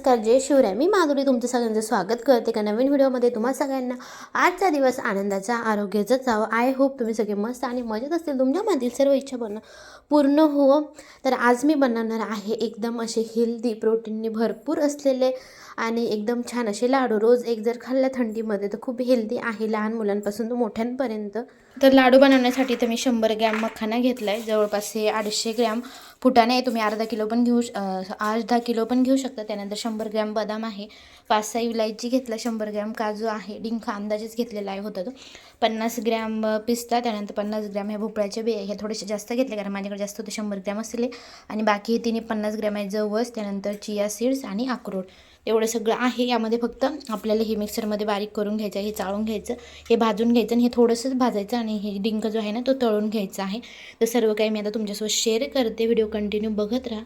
नमस्कार जय शिवराय. मी माधुरी तुमचं सगळ्यांचं स्वागत करते का नवीन व्हिडिओमध्ये तुम्हा सगळ्यांना. आजचा दिवस आनंदाचा आरोग्याचा जावं. आय होप तुम्ही सगळे मस्त आणि मजेत असतील. तुमच्यामधील सर्व इच्छा बनणं पूर्ण हो तर आज मी बनवणार आहे एकदम असे हेल्दी प्रोटीनने भरपूर असलेले आणि एकदम छान असे लाडू. रोज एक जर खाल्ला थंडीमध्ये तर खूप हेल्दी आहे लहान मुलांपासून तर मोठ्यांपर्यंत. तर लाडू बनवण्यासाठी तर मी शंभर ग्रॅम मखाना घेतला आहे जवळपास हे अडीचशे ग्रॅम फुटाणे तुम्ही अर्धा किलो पण घेऊ श- अर्धा किलो पण घेऊ शकता. त्यानंतर शंभर ग्रॅम बदाम आहे. पाच सहा इलायची घेतला शंभर ग्रॅम. काजू आहे. डिंक अंदाजेच घेतलेला आहे होता तो. पन्नास ग्रॅम पिस्ता. त्यानंतर पन्नास ग्रॅम ह्या भोपळ्याचे बिया हे थोडेसे जास्त घेतले कारण माझ्याकडे जास्त होते शंभर ग्रॅम असले. आणि बाकी हे पन्नास ग्रॅम आहे जवस. त्यानंतर चिया सीड्स आणि अक्रोड. एवढं सगळं आहे. यामध्ये फक्त आपल्याला हे मिक्सरमध्ये बारीक करून घ्यायचं हे चाळून घ्यायचं हे भाजून घ्यायचं आणि हे थोडंसंच भाजायचं आणि हे डिंक जो आहे ना तो तळून घ्यायचा आहे. तर सर्व काही मी आता तुमच्यासोबत शेअर करते. व्हिडिओ कंटिन्यू बघत राहा.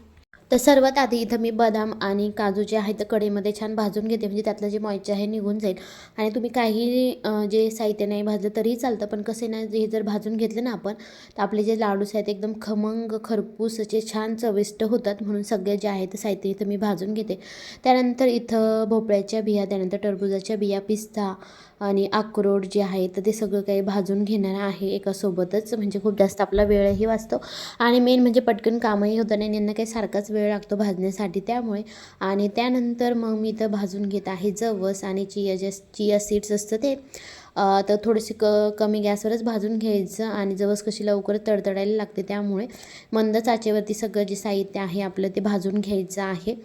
तर सर्वात आधी इथं मी बदाम आणि काजू जे आहेत कडेमध्ये छान भाजून घेते. म्हणजे त्यातलं जे मॉइश्चर आहे निघून जाईल. आणि तुम्ही काही जे साहित्य नाही भाजलं तरीही चालतं. पण कसं आहे ना हे जर भाजून घेतलं ना आपण तर आपले जे लाडूस आहेत एकदम खमंग खरपूस असे छान चविष्ट होतात. म्हणून सगळे जे आहे ते साहित्य इथं मी भाजून घेते. त्यानंतर इथं भोपळ्याच्या बिया त्यानंतर टरबुजाच्या बिया पिस्ता आणि अक्रोड जे आहे तर ते सगळं काही भाजून घेणार आहे एकासोबतच. म्हणजे खूप जास्त आपला वेळही वाचतो. आणि मेन म्हणजे पटकन कामही होतं नाही यांना काही सारखाच वेळ लागतो भाजण्यासाठी त्यामुळे. आणि त्यानंतर मग मी तर भाजून घेत आहे जवस आणि चिया जे चिया सीड्स असतं ते. तर थोडीशी क कमी गॅसवरच भाजून घ्यायचं आणि जवस कशी लवकर तडतडायला लागते त्यामुळे मंद चाचेवरती सगळं जे साहित्य आहे आपलं ते भाजून घ्यायचं आहे.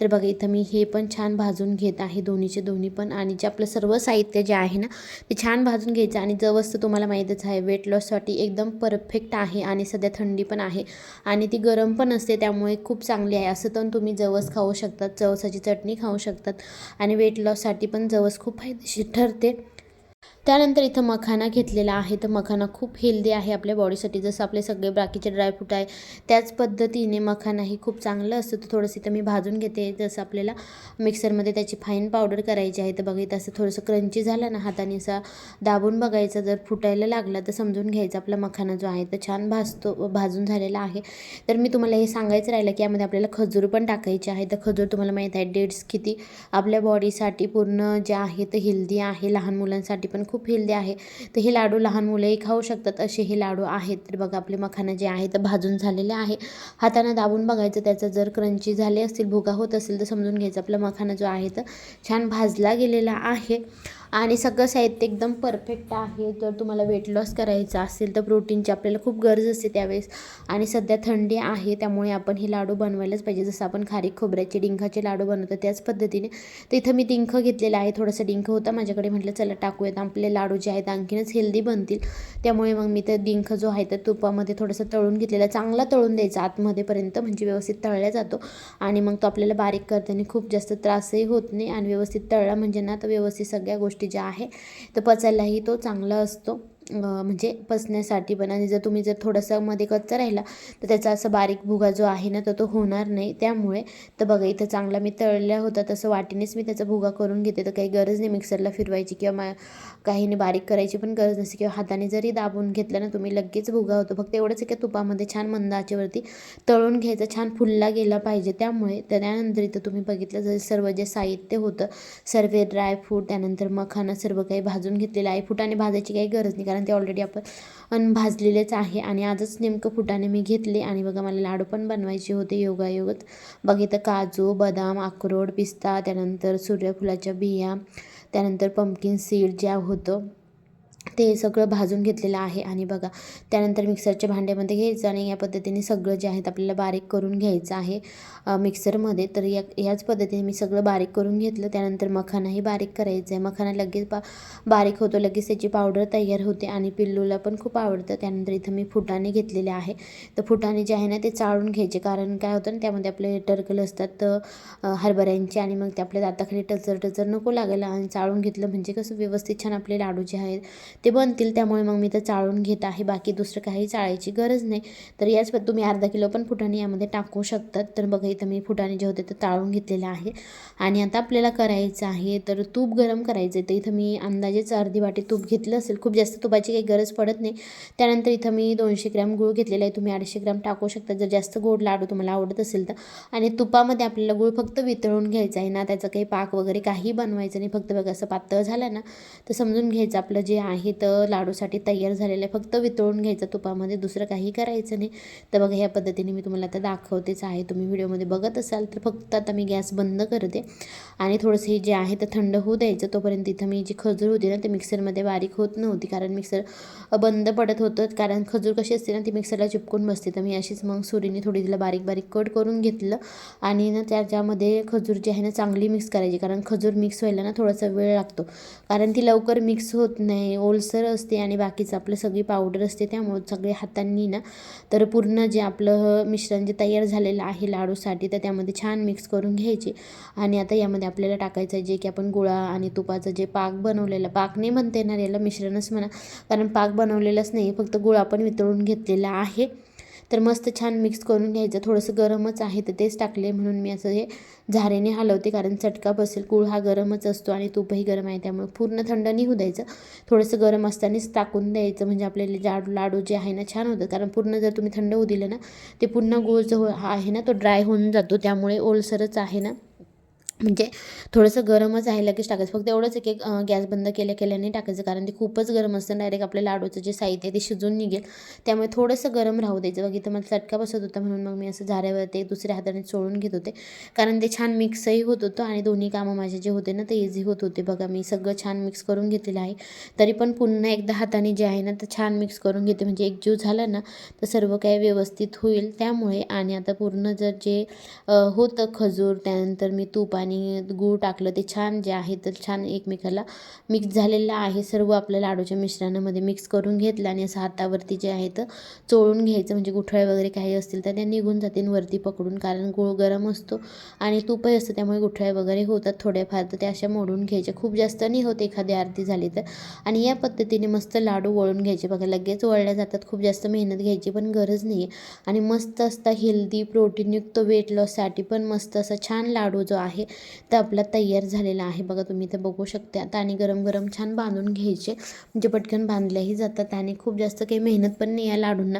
तर बघा इथं मी हे पण छान भाजून घेत आहे दोन्हीचे दोन्ही पण आणि जे आपलं सर्व साहित्य जे आहे ना ते छान भाजून घ्यायचं आणि जवस तर तुम्हाला माहीतच आहे वेट लॉससाठी एकदम परफेक्ट आहे आणि सध्या थंडी पण आहे आणि ती गरम पण असते त्यामुळे खूप चांगली आहे. असं तर तुम्ही जवस खाऊ शकतात जवसाची चटणी खाऊ शकतात आणि वेट लॉससाठी पण जवस खूप फायदेशीर ठरते. त्यानंतर इथं मखाना घेतलेला आहे. तर मखाना खूप हेल्दी आहे आपल्या बॉडीसाठी जसं आपले सगळे बाकीचे ड्रायफ्रूट आहे त्याच पद्धतीने मखानाही खूप चांगलं असतं. तर थोडंसं इथं मी भाजून घेते. जसं आपल्याला मिक्सरमध्ये त्याची फाईन पावडर करायची आहे तर बघित असं थोडंसं क्रंची झालं ना हाताने असा दाबून बघायचं. जर फुटायला लागला तर समजून घ्यायचं आपला मखाना जो आहे. तर छान भाजतो भाजून झालेला आहे. तर मी तुम्हाला हे सांगायचं राहिलं की यामध्ये आपल्याला खजूर पण टाकायचे आहे तर खजूर तुम्हाला माहीत आहे डेट्स किती आपल्या बॉडीसाठी पूर्ण जे आहे ते हेल्दी आहे. लहान मुलांसाठी पण खूप हेल्दी आहे. तर हे लाडू लहान मुलंही खाऊ शकतात असे हे लाडू आहेत. तर बघा आपले मखाना जे आहे तर भाजून झालेले आहे. हातानं दाबून बघायचं त्याचं जर क्रंची झाले असतील भुगा होत असेल तर समजून घ्यायचं. आपला मखाना जो आहे तर छान भाजला गेलेला आहे. आणि सगळं साहित्य एकदम परफेक्ट आहे. जर तुम्हाला वेट लॉस करायचं असेल तर प्रोटीनची आपल्याला खूप गरज असते त्यावेळेस. आणि सध्या थंडी आहे त्यामुळे आपण हे लाडू बनवायलाच पाहिजे. जसं आपण खारीक खोबऱ्याचे डिंकाचे लाडू बनवतो त्याच पद्धतीने. तर इथं मी डिंक घेतलेला आहे थोडंसं डिंक होता. माझ्याकडे म्हटलं चला टाकूयात. आपले लाडू जे आहेत आणखीनच हेल्दी बनतील. त्यामुळे मग मी तर डिंक जो आहे तर तुपामध्ये थोडंसं तळून घेतलेला. चांगला तळून द्यायचा आतमध्येपर्यंत म्हणजे व्यवस्थित तळल्या जातो. आणि मग तो आपल्याला बारीक करताना खूप जास्त त्रासही होत नाही. आणि व्यवस्थित तळला म्हणजे ना तर व्यवस्थित सगळ्या गोष्टी ज्या आहे तर पचायलाही तो चांगला असतो. म्हणजे पचण्यासाठी पण आणि जर तुम्ही जर थोडंसं मध्ये कच्चा राहिला तर त्याचा असं बारीक भुगा जो आहे ना तर तो होणार नाही. त्यामुळे तर बघा इथं चांगला मी तळल्या होता तसं वाटीनेच मी त्याचा भुगा करून घेते. तर काही गरज नाही मिक्सरला फिरवायची किंवा मा काहीने बारीक करायची पण गरज नसते. किंवा हाताने जरी दाबून घेतलं ना तुम्ही लगेच भुगा होतो. फक्त एवढंच आहे की तुपामध्ये छान मंद आचेवरती तळून घ्यायचं छान फुलला गेला पाहिजे. त्यामुळे त्यानंतर इथं तुम्ही बघितलं जर सर्व जे साहित्य होतं सर्व ड्रायफ्रूट त्यानंतर मखाना सर्व काही भाजून घेतलेलं आहे. फुटाने भाजायची काही गरज नाही. कारण ते ऑलरेडी आपण भाजलेलेच आहे. आणि आजच नेमकं फुटाने मी घेतले आणि बघा मला लाडू पण बनवायचे होते योगायोगत. बघितलं काजू बदाम अक्रोड पिस्ता त्यानंतर सूर्यफुलाच्या बिया त्यानंतर पंपकिन सीड ज्या होतं. ते सगळं भाजून घेतलेलं आहे. आणि बघा त्यानंतर मिक्सरच्या भांड्यामध्ये घ्यायचं आणि या पद्धतीने सगळं जे आहेत आपल्याला बारीक करून घ्यायचं आहे मिक्सरमध्ये. तर या याच पद्धतीने मी सगळं बारीक करून घेतलं. त्यानंतर मखानाही बारीक करायचं आहे. मखाना लगेच बा बारीक होतो लगेच त्याची पावडर तयार होते आणि पिल्लूला पण खूप आवडतं. त्यानंतर इथं मी फुटाणे घेतलेले आहे. तर फुटाणे जे आहे ना ते चाळून घ्यायचे. कारण काय होतं ना त्यामध्ये आपले टरकल असतात तर हरभऱ्यांचे आणि मग ते आपल्या दाताखाली टचर टचर नको लागायला. आणि चाळून घेतलं म्हणजे कसं व्यवस्थित छान आपले लाडू जे आहेत ते बनतील त्यामुळे मग मी तर चाळून घेत आहे. बाकी दुसरं काही चाळायची गरज नाही. तर याच तुम्ही अर्धा किलो पण फुटाणे यामध्ये टाकू शकतात. तर बघा इथं मी फुटाणे जे होते ते चाळून घेतलेले आहे. आणि आता आपल्याला करायचं आहे तर तूप गरम करायचं आहे तर इथं मी अंदाजेच अर्धी वाटी तूप घेतलं असेल. खूप जास्त तुपाची काही गरज पडत नाही. त्यानंतर इथं मी दोनशे ग्रॅम गूळ घेतलेला आहे. तुम्ही अडीचशे ग्रॅम टाकू शकता. जर जास्त गोड लाडू तुम्हाला आवडत असेल तर. आणि तुपामध्ये आपल्याला गूळ फक्त वितळून घ्यायचा आहे ना. त्याचं काही पाक वगैरे काही बनवायचं नाही. फक्त बघा असं पातळ झालं ना तर समजून घ्यायचं. आपलं जे आहे तर लाडूसाठी तयार झालेलं आहे. फक्त वितळून घ्यायचं तुपामध्ये दुसरं काही करायचं नाही. तर बघा ह्या पद्धतीने मी तुम्हाला आता दाखवतेच आहे. तुम्ही व्हिडिओमध्ये बघत असाल तर फक्त आता मी गॅस बंद करते. आणि थोडंसं हे जे आहे ते थंड होऊ द्यायचं. तोपर्यंत इथं मी जी खजूर होती ना ते मिक्सरमध्ये बारीक होत नव्हती. कारण मिक्सर बंद पडत होतं. कारण खजूर कशी असते ना ती मिक्सरला चिपकून बसते. तर मी अशीच मग सुरीने थोडी तिला बारीक बारीक कट करून घेतलं. आणि ना त्याच्यामध्ये खजूर जी आहे ना चांगली मिक्स करायची. कारण खजूर मिक्स व्हायला ना थोडासा वेळ लागतो. कारण ती लवकर मिक्स होत नाही. ओलसर असते आणि बाकीचं आपलं सगळी पावडर असते त्यामुळे सगळे हातांनी ना तर पूर्ण जे आपलं मिश्रण जे तयार झालेलं आहे लाडूसाठी तर त्यामध्ये छान मिक्स करून घ्यायचे. आणि आता यामध्ये आपल्याला टाकायचं आहे जे की आपण गुळा आणि तुपाचं जे पाक बनवलेलं पाक नाही म्हणता येणार याला मिश्रणच म्हणा. कारण पाक बनवलेलाच नाही फक्त गुळ आपण वितळून घेतलेला आहे. तर मस्त छान मिक्स करून घ्यायचं. थोडंसं गरमच आहे तर तेच टाकले म्हणून मी असं हे झारेने हलवते कारण चटका बसेल गुळ हा गरमच असतो आणि तूपही गरम आहे त्यामुळे पूर्ण थंड नाही होऊ द्यायचं. थोडंसं गरम असतानाच टाकून द्यायचं म्हणजे आपल्याला लाडू लाडू जे आहे ना छान होतं कारण पूर्ण जर तुम्ही थंड होऊ दिलं ना ते पूर्ण गोळ जो हो- हा आहे ना तो ड्राय होऊन जातो. त्यामुळे ओलसरच आहे ना. म्हणजे थोडंसं गरमच आहे लगेच टाकायचं. फक्त एवढंच एक गॅस बंद केल्या केल्याने टाकायचं. कारण ते खूपच गरम असतं. डायरेक्ट आपल्या लाडूचं जे साहित्य आहे ते शिजून निघेल. त्यामुळे थोडंसं गरम राहू द्यायचं. बघ इथं मला चटका बसत होता म्हणून मग मी असं झाऱ्यावर ते दुसऱ्या हाताने चोळून घेत होते. कारण ते छान मिक्सही होत होतं आणि दोन्ही कामं माझे जे होते ना ते इझी होत होते. बघा मी सगळं छान मिक्स करून घेतलेलं आहे. तरी पण पुन्हा एकदा हाताने जे आहे ना ते छान मिक्स करून घेते. म्हणजे एक जीव झाला ना तर सर्व काही व्यवस्थित होईल. त्यामुळे आणि आता पूर्ण जर जे होतं खजूर त्यानंतर मी तूप आहे आणि गूळ टाकलं ते छान जे आहे तर छान एकमेकाला मिक्स झालेलं आहे. सर्व आपल्या लाडूच्या मिश्रणामध्ये मिक्स करून घेतलं आणि असं हातावरती जे आहे तर चोळून घ्यायचं. म्हणजे गुठळे वगैरे काही असतील तर त्या निघून जातील वरती पकडून कारण गूळ गरम असतो आणि तूपही असतं त्यामुळे गुठळे वगैरे होतात थोड्याफार तर त्या अशा मोडून घ्यायच्या खूप जास्त नाही होत एखादी आरती झाली तर. आणि या पद्धतीने मस्त लाडू वळून घ्यायचे. बघा लगेच वळल्या जातात. खूप जास्त मेहनत घ्यायची पण गरज नाही आहे आणि मस्त असता हेल्दी प्रोटीनयुक्त वेट लॉससाठी पण मस्त असा छान लाडू जो आहे तर आपला तयार झालेला आहे. बघा तुम्ही ते बघू शकता. आता आणि गरम गरम छान बांधून घ्यायचे. म्हणजे पटकन बांधल्याही जातात आणि खूप जास्त काही मेहनत पण नाही या लाडूंना.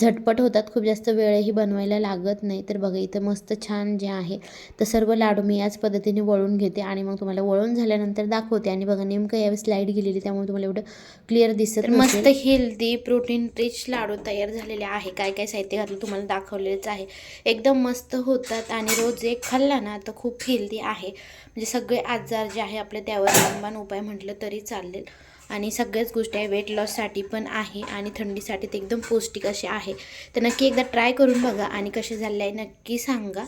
झटपट होतात. खूप जास्त वेळही बनवायला लागत नाही. तर बघा इथं मस्त छान जे आहे तर सर्व लाडू मी याच पद्धतीने वळून घेते आणि मग तुम्हाला वळून झाल्यानंतर दाखवते. आणि बघा नेमकं यावेळेस लाइट गेलेली त्यामुळे तुम्हाला एवढं क्लिअर दिसत मस्त हेल्दी प्रोटीन रिच लाडू तयार झालेले आहे. काय काय साहित्य घातलं तुम्हाला दाखवलेलंच आहे. एकदम मस्त होतात आणि रोज एक खाल्ला ना तर खूप हेल्दी आहे. म्हणजे सगळे आजार जे आहे आपले त्यावर रामबाण उपाय म्हटलं तरी चालेल. आणि सगळ्याच गोष्टी आहे वेट लॉससाठी पण आहे आणि थंडीसाठी ते एकदम पौष्टिक असे आहे. तर नक्की एकदा ट्राय करून बघा आणि कसे झाले आहे नक्की सांगा.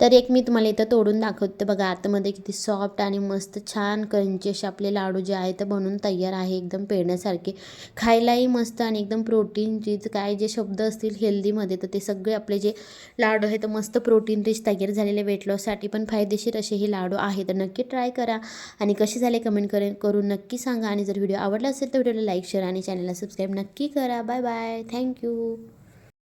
तर एक मी तुम्हाला इथं तोडून दाखवते बघा आतमध्ये किती सॉफ्ट आणि मस्त छान क्रंची असे आपले लाडू जे आहे बनून तयार आहे एकदम पेरण्यासारखे. खायलाही मस्त आणि एकदम प्रोटीन रिच काय जे शब्द असतील हेल्दीमध्ये तर ते सगळे आपले जे लाडू आहे तर मस्त प्रोटीन रिच तयार झालेले वेट लॉससाठी पण फायदेशीर असे हे लाडू आहे. तर नक्की ट्राय करा आणि कसे झाले कमेंट करे करून नक्की सांगा. आणि जर व्हिडिओ आवडला असेल तर व्हिडिओला लाईक शेअर आणि चॅनलला सबस्क्राईब नक्की करा. Bye bye thank you